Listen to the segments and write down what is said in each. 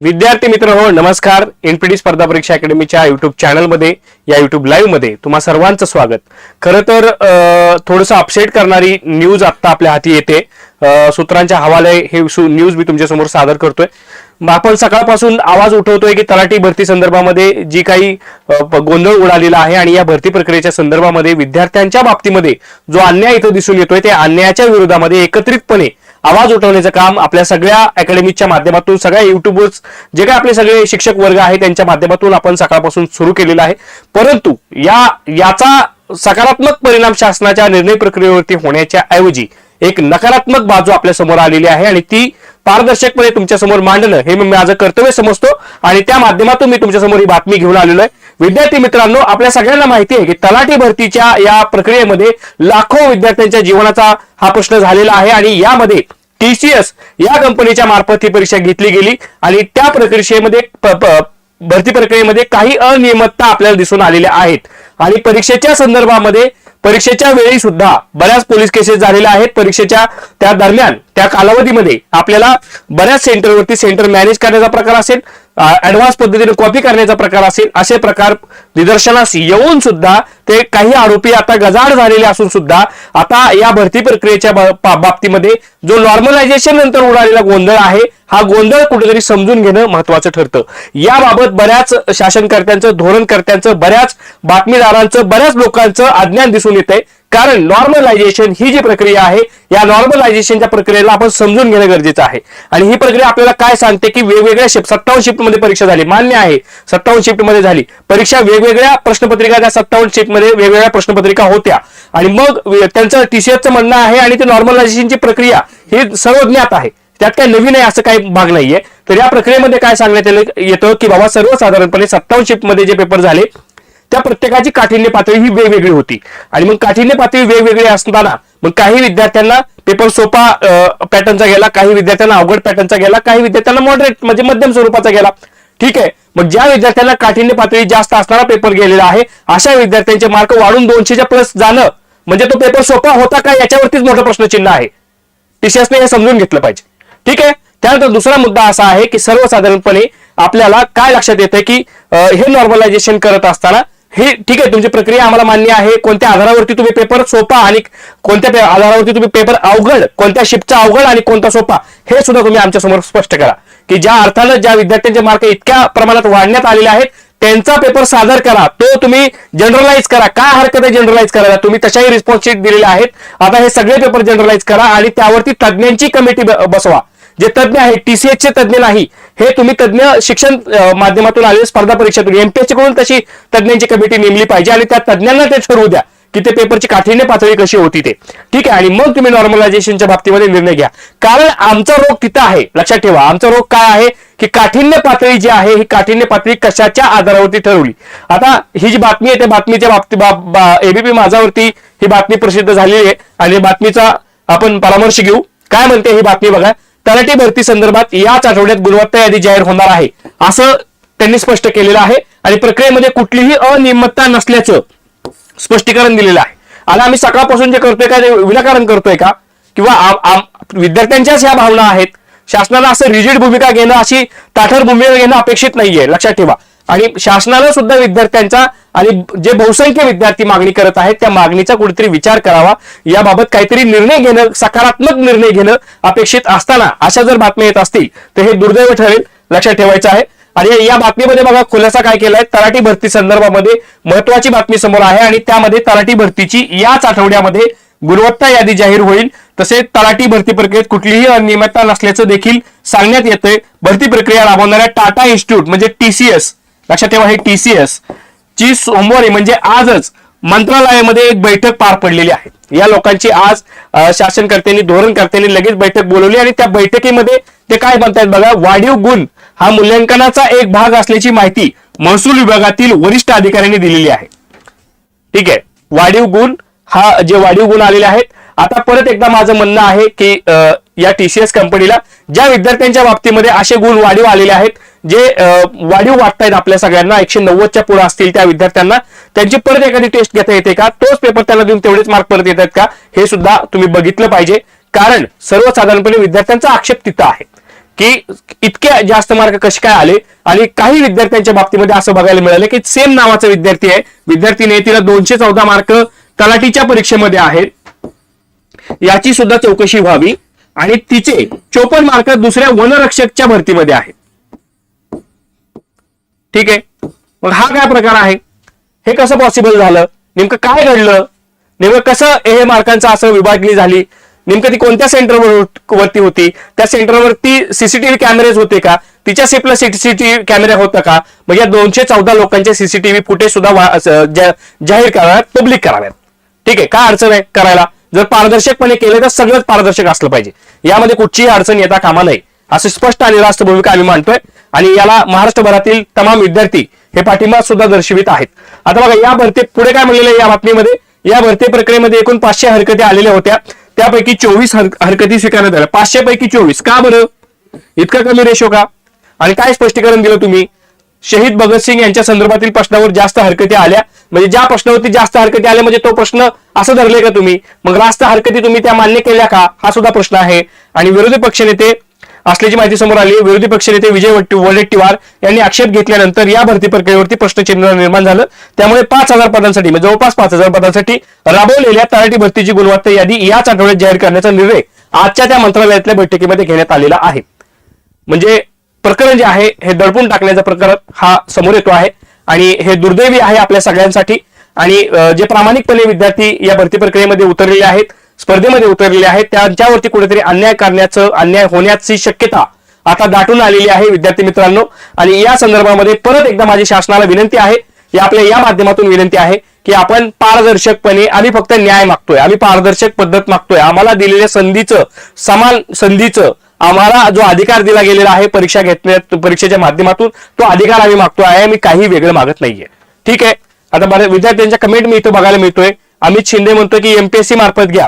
विद्यार्थी मित्र हो नमस्कार. एनपीडी स्पर्धा परीक्षा अकॅडमीच्या युट्यूब चॅनलमध्ये या युट्यूब लाईव्हमध्ये तुम्हा सर्वांचं स्वागत. खरं तर थोडंसं अपसेट करणारी न्यूज आत्ता आपल्या हाती येते. सूत्रांच्या हवाले हे न्यूज मी तुमच्यासमोर सादर करतोय. आपण सकाळपासून आवाज उठवतोय की तलाठी भरती संदर्भामध्ये जी काही गोंधळ उडालेला आहे आणि या भरती प्रक्रियेच्या संदर्भामध्ये विद्यार्थ्यांच्या बाबतीमध्ये जो अन्याय इथं दिसून येतोय त्या अन्यायाच्या विरोधामध्ये एकत्रितपणे आवाज उठवण्याचं काम आपल्या सगळ्या अकॅडमीच्या माध्यमातून सगळ्या युट्यूबर्स जे काही आपले सगळे शिक्षक वर्ग आहे त्यांच्या माध्यमातून आपण सकाळपासून सुरू केलेलं आहे. परंतु या याचा सकारात्मक परिणाम शासनाच्या निर्णय प्रक्रियेवरती होण्याच्या ऐवजी एक नकारात्मक बाजू आपल्यासमोर आलेली आहे आणि ती पारदर्शकपणे तुमच्यासमोर मांडणं हे मी माझं कर्तव्य समजतो आणि त्या माध्यमातून मी तुमच्यासमोर ही बातमी घेऊन आलेलो आहे. विद्यार्थी मित्रांनो आपल्या सगळ्यांना माहिती आहे की तलाठी भरतीच्या या प्रक्रियेमध्ये लाखो विद्यार्थ्यांच्या जीवनाचा हा प्रश्न झालेला आहे आणि यामध्ये टीसीएस या कंपनीच्या मार्फत ही परीक्षा घेतली गेली आणि त्या प्रक्रियेमध्ये भरती प्रक्रियेमध्ये काही अनियमितता आपल्याला दिसून आलेल्या आहेत. आणि परीक्षेच्या संदर्भामध्ये परीक्षेच्या वेळी सुद्धा बऱ्याच पोलीस केसेस झालेल्या आहेत. परीक्षेच्या त्या दरम्यान त्या कालावधीमध्ये आपल्याला बऱ्याच सेंटरवरती सेंटर मॅनेज करण्याचा प्रकार असेल ऍडव्हान्स पद्धतीने कॉपी करण्याचा प्रकार असेल असे प्रकार निदर्शनास येऊन सुद्धा ते काही आरोपी आता गजाड झालेले असून सुद्धा आता या भरती प्रक्रियेच्या बाबतीमध्ये जो नॉर्मलायझेशन नंतर उडालेला गोंधळ आहे हा गोंधळ कुठेतरी समजून घेणं महत्वाचं ठरतं. याबाबत बऱ्याच शासनकर्त्यांचं धोरणकर्त्यांचं बऱ्याच बातमीदारांचं बऱ्याच लोकांचं अज्ञान दिसून येत आहे कारण नॉर्मलायझेशन ही जी प्रक्रिया आहे या नॉर्मलायझेशनच्या प्रक्रियेला आपण समजून घेणं गरजेचं आहे. आणि ही प्रक्रिया आपल्याला काय सांगते की वेगवेगळ्या शिफ्ट सत्तावन्न शिफ्टमध्ये परीक्षा झाली. मान्य आहे सत्तावन्न शिफ्टमध्ये झाली. परीक्षा वेगवेगळ्या प्रश्नपत्रिका त्या सत्तावन्न शिफ्टमध्ये वेगवेगळ्या प्रश्नपत्रिका होत्या. आणि मग त्यांचं टीसीएसचं म्हणणं आहे आणि ते नॉर्मलायझेशनची प्रक्रिया ही सर्व ज्ञात आहे. त्यात काय नवीन आहे असं काही भाग नाहीये. तर या प्रक्रियेमध्ये काय सांगण्यात येतं की बाबा सर्वसाधारणपणे सत्तावन्न शिफ्टमध्ये जे पेपर झाले त्या प्रत्येकाची काठिण्य पातळी ही वेगवेगळी होती. आणि मग काठिण्य पातळी वेगवेगळी असताना मग काही विद्यार्थ्यांना पेपर सोपा पॅटर्नचा गेला काही विद्यार्थ्यांना अवघड पॅटर्नचा गेला काही विद्यार्थ्यांना मॉडरेट म्हणजे मध्यम स्वरूपाचा गेला. ठीक आहे? मग ज्या विद्यार्थ्यांना काठिण्य पातळी जास्त असणारा पेपर गेलेला आहे अशा विद्यार्थ्यांचे मार्क वाढून दोनशेच्या प्लस जाणं म्हणजे तो पेपर सोपा होता का याच्यावरतीच मोठं प्रश्नचिन्ह आहे. टीसीएसने हे समजून घेतलं पाहिजे. ठीक आहे? त्यानंतर दुसरा मुद्दा असा आहे की सर्वसाधारणपणे आपल्याला काय लक्षात येतं की हे नॉर्मलायझेशन करत असताना हे ठीक आहे तुमची प्रक्रिया आम्हाला मान्य आहे. कोणत्या आधारावरती तुम्ही पेपर सोपा आणि कोणत्या आधारावरती तुम्ही पेपर अवघड कोणत्या शिफ्टचा अवघड आणि कोणता सोपा हे सुद्धा तुम्ही आमच्यासमोर स्पष्ट करा. की ज्या अर्थानं ज्या विद्यार्थ्यांचे मार्क इतक्या प्रमाणात वाढण्यात आलेले आहेत त्यांचा पेपर सादर करा. तो तुम्ही जनरलाइज करा. काय हरकत आहे जनरलाइज करायला? तुम्ही तशाही रिस्पॉन्स शीट दिलेले आहेत. आता हे सगळे पेपर जनरलाइज करा आणि त्यावरती तज्ज्ञांची कमिटी बसवा. जे तज्ज्ञ आहे TCS चे तज्ज्ञ नाही हे तुम्ही तज्ज्ञ शिक्षण माध्यमातून आलेले स्पर्धा परीक्षेतून एमपीएससी म्हणजे कडून तशी तज्ज्ञांची कमिटी नेमली पाहिजे आणि त्या तज्ज्ञांना ते ठरवू द्या की ते पेपरची काठीण्य पातळी कशी होती ते. ठीक आहे आणि मग तुम्ही नॉर्मलायझेशनच्या बाबतीमध्ये निर्णय घ्या. कारण आमचा रोग तिथं आहे लक्षात ठेवा. आमचा रोग काय आहे की काठिण्य पातळी जी आहे ही काठिण्य पातळी कशाच्या आधारावरती ठरवली. आता ही जी बातमी आहे त्या बातमीच्या बाबतीत एबीपी माझावरती ही बातमी प्रसिद्ध झालेली आहे. आणि बातमीचा आपण परामर्श घेऊ. काय म्हणते ही बातमी बघा. तलाठी भरती संदर्भात याच आठवड्यात गुणवत्ता यादी जाहीर होणार आहे. असं त्यांनी स्पष्ट केलेलं आहे आणि प्रक्रियेमध्ये कुठलीही अनियमितता नसल्याचं स्पष्टीकरण दिलेलं आहे. आणि आम्ही सकाळपासून जे करतोय का ते विनाकारण करतोय का? किंवा विद्यार्थ्यांच्याच ह्या भावना आहेत. शासनाला असं रिजिड भूमिका घेणं अशी ताठर भूमिका घेणं अपेक्षित नाहीये. लक्षात ठेवा. आणि शासनाला सुद्धा विद्यार्थ्यांचा आणि जे बहुसंख्य विद्यार्थी मागणी करत आहेत त्या मागणीचा कुठेतरी विचार करावा. याबाबत काहीतरी निर्णय घेणं सकारात्मक निर्णय घेणं अपेक्षित असताना अशा जर बातम्या येत असतील तर हे दुर्दैव ठरेल लक्षात ठेवायचं आहे. आणि या बातमीमध्ये बघा खुलासा काय केलाय? तलाठी भरती संदर्भामध्ये महत्वाची बातमी समोर आहे आणि त्यामध्ये तलाठी भरतीची याच आठवड्यामध्ये गुणवत्ता यादी जाहीर होईल. तसेच तलाठी भरती प्रक्रियेत कुठलीही अनियमितता नसल्याचं देखील सांगण्यात येतंय. भरती प्रक्रिया राबवणाऱ्या टाटा इन्स्टिट्यूट म्हणजे टीसीएस लक्षात ठेवा हे टीसीएस ची सोमवारी म्हणजे आजच मंत्रालयामध्ये एक बैठक पार पडलेली आहे. या लोकांची आज शासनकर्त्यांनी धोरणकर्त्यांनी लगेच बैठक बोलवली आणि त्या बैठकीमध्ये ते काय म्हणतायत बघा वाढीव गुण हा मूल्यांकनाचा एक भाग असल्याची माहिती महसूल विभागातील वरिष्ठ अधिकाऱ्यांनी दिलेली आहे. ठीक आहे वाढीव गुण हा जे वाढीव गुण आलेले आहेत आता परत एकदा माझं म्हणणं आहे की या टीसीएस कंपनीला ज्या विद्यार्थ्यांच्या बाबतीमध्ये असे गुण वाढीव आलेले आहेत जे वाढीव वाटतायत आपल्या सगळ्यांना एकशे नव्वदच्या पुढे असतील त्या विद्यार्थ्यांना त्यांची परत एखादी टेस्ट घेता येते का? तोच पेपर त्यांना देऊन तेवढेच मार्क परत येतात का? हे सुद्धा तुम्ही बघितलं पाहिजे. कारण सर्वसाधारणपणे विद्यार्थ्यांचा आक्षेप तिथं आहे की इतके जास्त मार्क कसे काय आले? आणि काही विद्यार्थ्यांच्या बाबतीमध्ये असं बघायला मिळालं की सेम नावाचा विद्यार्थी आहे. विद्यार्थीने तिला दोनशे चौदा मार्क तलाठीच्या परीक्षेमध्ये आहेत याची सुद्धा चौकशी व्हावी. आणि तिचे चोपन्न मार्क दुसऱ्या वनरक्षकच्या भरतीमध्ये आहेत. ठीक आहे? मग हा काय प्रकार आहे? हे कसं पॉसिबल झालं? नेमकं काय घडलं? नेमकं कसं हे मार्कांचं असं विभागणी झाली? नेमकं ती कोणत्या सेंटरवर वरती होती? त्या सेंटरवरती सीसीटीव्ही कॅमेरेज होते का? तिच्या सेपला सीसीटीव्ही कॅमेरा होता का? मग या दोनशे चौदा लोकांचे सीसीटीव्ही फुटेज सुद्धा जाहीर कराव्यात पब्लिक कराव्यात. ठीक आहे? काय अडचण आहे करायला? जर पारदर्शकपणे केलं तर सगळंच पारदर्शक असलं पाहिजे. यामध्ये कुठचीही अडचण येता कामा नये. अशी स्पष्ट आणि रास्त भूमिका आम्ही मांडतोय आणि याला महाराष्ट्रभरातील तमाम विद्यार्थी हे पाठिंबा सुद्धा दर्शवित आहेत. आता बघा या भरती पुढे काय म्हणलेलं आहे या बातमीमध्ये? या भरती प्रक्रियेमध्ये एकूण पाचशे हरकती आलेल्या होत्या. त्यापैकी चोवीस हरकती स्वीकारण्यात आल्या. पाचशे पैकी चोवीस. का बरं? इतका कमी रेशो का? आणि काय स्पष्टीकरण दिलं तुम्ही? शहीद भगतसिंग यांच्या संदर्भातील प्रश्नावर जास्त हरकती आल्या. म्हणजे ज्या प्रश्नावरती जास्त हरकती आल्या म्हणजे तो प्रश्न असं धरले का तुम्ही? मग रास्त हरकती तुम्ही त्या मान्य केल्या का? हा सुद्धा प्रश्न आहे. आणि विरोधी पक्षनेते असल्याची माहिती समोर आली. विरोधी पक्षनेते विजय वडेट्टीवार यांनी आक्षेप घेतल्यानंतर या भरती प्रक्रियेवरती प्रश्नचिन्ह निर्माण झालं. त्यामुळे पाच हजार पदांसाठी म्हणजे जवळपास पाच हजार पदांसाठी राबवलेल्या तलाठी भरतीची गुणवत्ता यादी याच आठवड्यात जाहीर करण्याचा निर्णय आजच्या त्या मंत्रालयातल्या बैठकीमध्ये घेण्यात आलेला आहे. म्हणजे प्रकरण जे आहे हे दडपून टाकण्याचा प्रकरण हा समोर येतो आहे. आणि हे दुर्दैवी आहे आपल्या सगळ्यांसाठी. आणि जे प्रामाणिकपणे विद्यार्थी या भरती प्रक्रियेमध्ये उतरलेले आहेत स्पर्धेमध्ये उतरलेले आहेत त्यांच्यावरती कुठेतरी अन्याय करण्याचं अन्याय होण्याची शक्यता आता दाटून आलेली आहे विद्यार्थी मित्रांनो. आणि या संदर्भामध्ये परत एकदा माझी शासनाला विनंती आहे की आपल्या या माध्यमातून विनंती आहे की आपण पारदर्शकपणे आम्ही फक्त न्याय मागतोय आम्ही पारदर्शक पद्धत मागतोय. आम्हाला दिलेल्या संधीचं समान संधीचं आम्हाला जो अधिकार दिला गेलेला आहे परीक्षा घेतण्यात परीक्षेच्या माध्यमातून तो अधिकार आम्ही मागतो आहे. आम्ही काही वेगळं मागत नाहीये. ठीक आहे? आता बऱ्याच विद्यार्थ्यांच्या कमेंट मी इथं बघायला मिळतोय. अमित शिंदे म्हणतो की एमपीएससी मार्फत घ्या.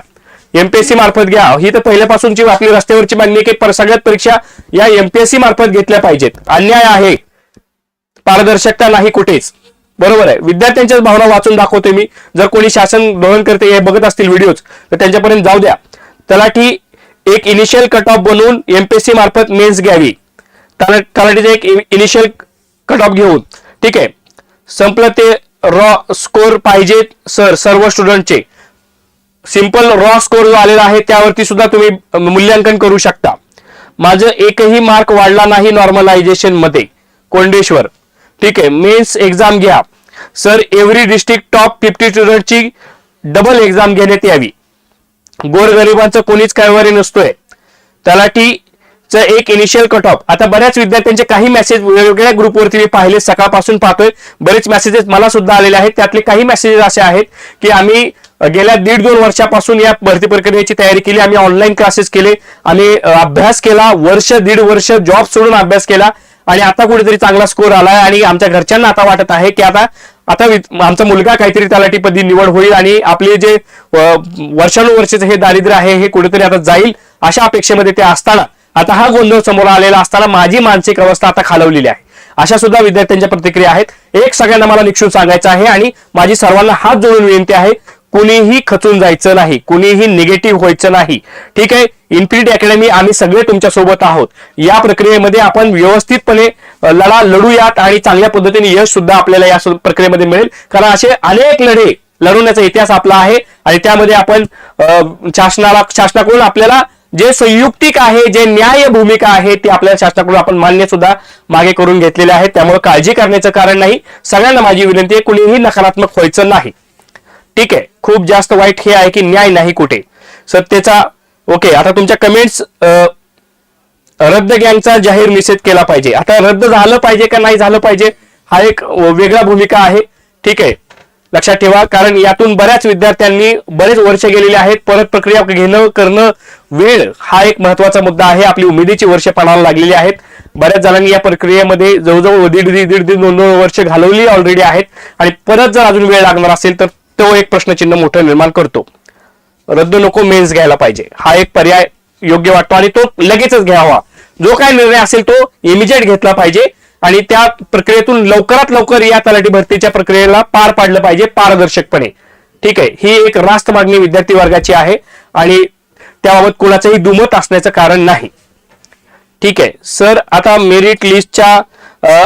एमपीएससी मार्फत घ्या. ही तर पहिल्यापासूनची आपली रस्त्यावरची मागणी आहे की सगळ्यात परीक्षा या एमपीएससी मार्फत घेतल्या पाहिजेत. अन्याय आहे. पारदर्शकता नाही कुठेच. बरोबर आहे. विद्यार्थ्यांच्याच भावना वाचून दाखवते मी. जर कोणी शासन धोरण करते हे बघत असतील व्हिडिओज तर त्यांच्यापर्यंत जाऊ द्या. तलाठी एक इनिशियल कट ऑफ बनवून एमपीएससी मार्फत मेन्स घ्यावी. तलाठीचा एक इनिशियल कट ऑफ घेऊन. ठीक आहे? संपलं ते रॉ स्कोर पाहिजेत सर सर्व स्टुडंटचे सिंपल रॉ स्कोर जो आलेला आहे त्यावरती सुद्धा तुम्ही मूल्यांकन करू शकता. माझं एकही मार्क वाढला नाही नॉर्मलायझेशनमध्ये. कोंडेश्वर. ठीक आहे? मेन्स एक्झाम घ्या. Sir every district top fifty स्टुडंटची double exam घेण्यात यावी. गोरगरिबांचं कोणीच कैवारी नसतोय. तलाठीचं एक इनिशियल कट ऑफ आता बऱ्याच विद्यार्थ्यांचे काही मेसेज वेगवेगळ्या ग्रुपवरती मी पाहिले सकाळपासून पाहतोय. बरेच मेसेजेस मला सुद्धा आलेले आहेत. त्यातले काही मेसेजेस असे आहेत की आम्ही गेल्या दीड दोन वर्षापासून या भरती प्रक्रियेची तयारी केली. आम्ही ऑनलाईन क्लासेस केले. आम्ही अभ्यास केला. वर्ष दीड वर्ष जॉब सोडून अभ्यास केला. आणि आता कुठेतरी चांगला स्कोर आलाय. आणि आमच्या घरच्यांना आता वाटत आहे की आता आता आमचा मुलगा काहीतरी तलाठीपदी निवड होईल आणि आपले जे अ, हे दारिद्र्य आहे हे कुठेतरी आता जाईल अशा अपेक्षेमध्ये ते असताना आता हा गोंधळ समोर आलेला असताना माझी मानसिक अवस्था आता खालवलेली आहे. अशा सुद्धा विद्यार्थ्यांच्या प्रतिक्रिया आहेत. एक सगळ्यांना मला निक्षून सांगायचं आहे आणि माझी सर्वांना हात जोडून विनंती आहे कुणीही खचून जायचं नाही कुणीही निगेटिव्ह व्हायचं नाही. ठीक आहे? इन्फिनिटी अकॅडमी आम्ही सगळे तुमच्यासोबत आहोत. या प्रक्रियेमध्ये आपण व्यवस्थितपणे लढा लढूयात आणि चांगल्या पद्धतीने यश सुद्धा आपल्याला या प्रक्रियेमध्ये मिळेल. कारण असे अनेक लढे लढवण्याचा इतिहास आपला आहे आणि त्यामध्ये आपण शासनाला शासनाकडून आपल्याला जे संयुक्तिक आहे जे न्याय भूमिका आहे ती आपल्या शासनाकडून आपण मान्य सुद्धा मागे करून घेतलेले आहे त्यामुळे काळजी करण्याचं कारण नाही. सगळ्यांना माझी विनंती आहे कुणीही नकारात्मक व्हायचं नाही. ठीक आहे. खूप जास्त वाईट हे आहे की न्याय नाही कुठे. सत्तेचा ओके आता तुमच्या कमेंट्स रद्द गँगचा जाहीर निषेध केला पाहिजे. आता रद्द झालं पाहिजे का नाही झालं पाहिजे हा एक वेगळा भूमिका आहे. ठीक आहे. लक्षात ठेवा कारण यातून बऱ्याच विद्यार्थ्यांनी बरेच वर्ष गेलेले आहेत. परत प्रक्रिया घेणं करणं वेळ हा एक महत्त्वाचा मुद्दा आहे. आपली उमेदीची वर्ष पणाला लागलेली आहेत. बऱ्याच जणांनी या प्रक्रियेमध्ये जवळजवळ दीड दीड दीड दीड दोन दोन वर्ष घालवली ऑलरेडी आहेत. आणि परत जर अजून वेळ लागणार असेल तर तो एक प्रश्नचिन्ह मोठं निर्माण करतो. रद्द नको मेन्स घ्यायला पाहिजे. हा एक पर्याय योग्य वाटतो आणि तो लगेचच घ्यावा. जो काय निर्णय असेल तो इमिजिएट घेतला पाहिजे आणि त्या प्रक्रियेतून लवकरात लवकर या तलाठी भरतीच्या प्रक्रियेला पार पाडलं पाहिजे पारदर्शकपणे. ठीक आहे ही एक रास्त मागणी विद्यार्थी वर्गाची आहे आणि त्याबाबत कोणाचंही दुमत असण्याचं कारण नाही. ठीक आहे सर आता मेरिट लिस्टच्या अ,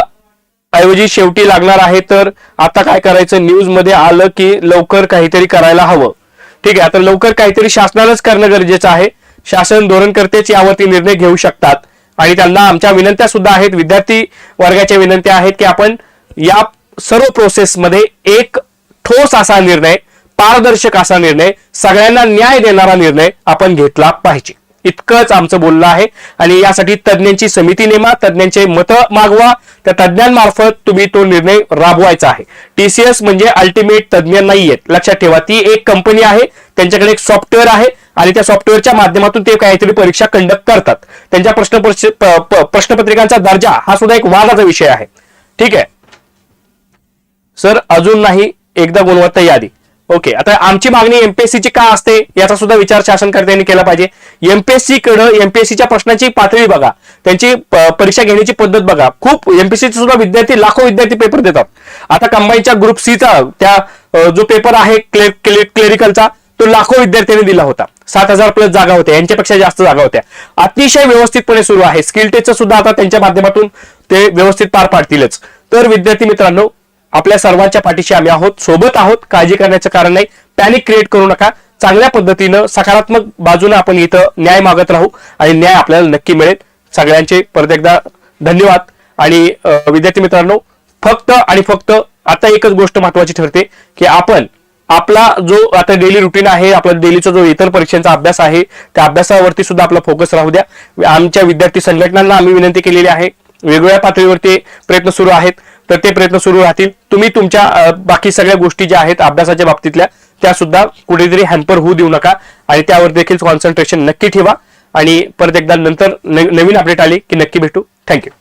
ऐवजी शेवटी लागणार आहे तर आता काय करायचं? न्यूजमध्ये आलं की लवकर काहीतरी करायला हवं. ठीक आहे आता लवकर काहीतरी शासनालाच करणं गरजेचं आहे. शासन धोरणकर्तेच यावरती निर्णय घेऊ शकतात. आणि त्यांना आमच्या विनंत्या सुद्धा आहेत विद्यार्थी वर्गाच्या विनंत्या आहेत की आपण या सर्व प्रोसेसमध्ये एक ठोस असा निर्णय पारदर्शक असा निर्णय सगळ्यांना न्याय देणारा निर्णय आपण घेतला पाहिजे. इतकंच आमचं बोलणं आहे. आणि यासाठी तज्ज्ञांची समिती नेमा तज्ज्ञांचे मतं मागवा. त्या तज्ज्ञांमार्फत तुम्ही तो निर्णय राबवायचा आहे. टीसीएस म्हणजे अल्टिमेट तज्ज्ञ नाहीयेत. लक्षात ठेवा ती एक कंपनी आहे. त्यांच्याकडे एक सॉफ्टवेअर आहे. आणि त्या सॉफ्टवेअरच्या माध्यमातून ते काहीतरी परीक्षा कंडक्ट करतात. त्यांच्या प्रश्न प्रश्नपत्रिकांचा दर्जा हा सुद्धा एक वादाचा विषय आहे. ठीक आहे? सर अजून नाही. एकदा गुणवत्ता यादी. ओके आता आमची मागणी एमपीएससी ची का असते याचा सुद्धा विचार शासनकर्त्यांनी केला पाहिजे. एमपीएससी कडे एमपीएससीच्या प्रश्नाची पातळी बघा. त्यांची परीक्षा घेण्याची पद्धत बघा. खूप एमपीएससी सुद्धा विद्यार्थी लाखो विद्यार्थी पेपर देतात. आता कंबाईनच्या ग्रुप सीचा त्या जो पेपर आहे क्ले- क्ले- क्लेरिकलचा तो लाखो विद्यार्थ्यांनी दिला होता. सात हजार प्लस जागा होत्या यांच्यापेक्षा जास्त जागा होत्या. अतिशय व्यवस्थितपणे सुरू आहे. स्किल टेस्टचं सुद्धा आता त्यांच्या माध्यमातून ते व्यवस्थित पार पाडतीलच. तर विद्यार्थी मित्रांनो आपल्या सर्वांच्या पाठीशी आम्ही आहोत सोबत आहोत. काळजी करण्याचं कारण नाही. पॅनिक क्रिएट करू नका. चांगल्या पद्धतीनं सकारात्मक बाजूनं आपण इथं न्याय मागत राहू आणि न्याय आपल्याला नक्की मिळेल. सगळ्यांचे परत एकदा धन्यवाद. आणि विद्यार्थी मित्रांनो फक्त आणि फक्त आता एकच गोष्ट महत्वाची ठरते की आपण आपला जो आता डेली रुटीन आहे आपला डेलीचा जो इतर परीक्षांचा अभ्यास आहे त्या अभ्यासावरती सुद्धा आपला फोकस राहू द्या. आमच्या विद्यार्थी संघटनांना आम्ही विनंती केलेली आहे. वेगवेगळ्या पातळीवरती प्रयत्न सुरू आहेत. तर ते प्रयत्न सुरू राहतील. तुम्ही तुमच्या बाकी सगळ्या गोष्टी ज्या आहेत अभ्यासाच्या बाबतीतल्या त्या सुद्धा कुठेतरी हॅम्पर होऊ देऊ नका आणि त्यावर देखील कॉन्सन्ट्रेशन नक्की ठेवा. आणि परत एकदा नंतर नवीन अपडेट आली की नक्की भेटू. थँक्यू